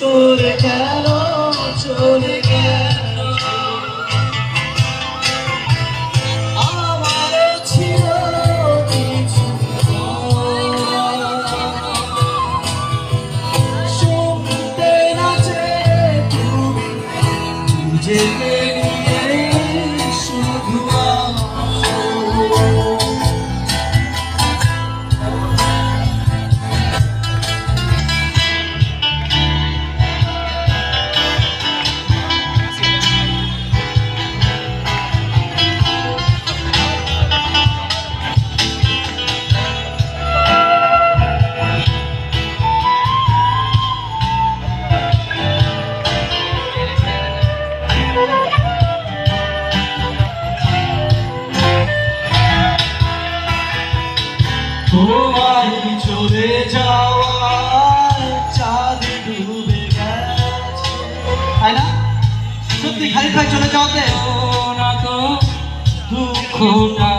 তোরে কেন চলে গেল আমার ছিল কিছু শুনতে নাচে তুমি নিজেকে তোমার চলে যাওয়া চাঁদ ডুবে গেছে। তাই না? সত্যি খালি চলে যাওয়াতে? না তো দুঃখটা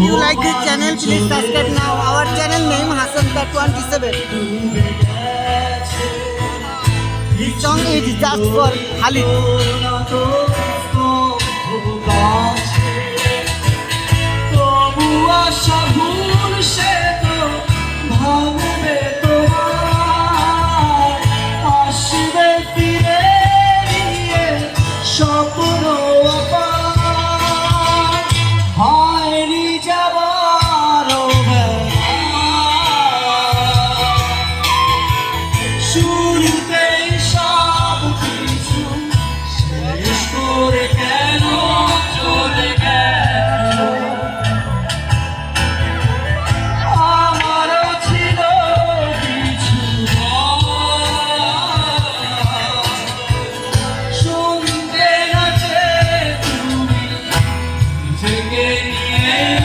you like this channel, please subscribe now. Our channel name Hassan Tat 27. This song is just for Khalid. শুরুতেই সব কিছু শেষ করে কেন চলে গেল আমারও ছিল কিছু। শুনতে নাচে তুমি থেকে নিয়ে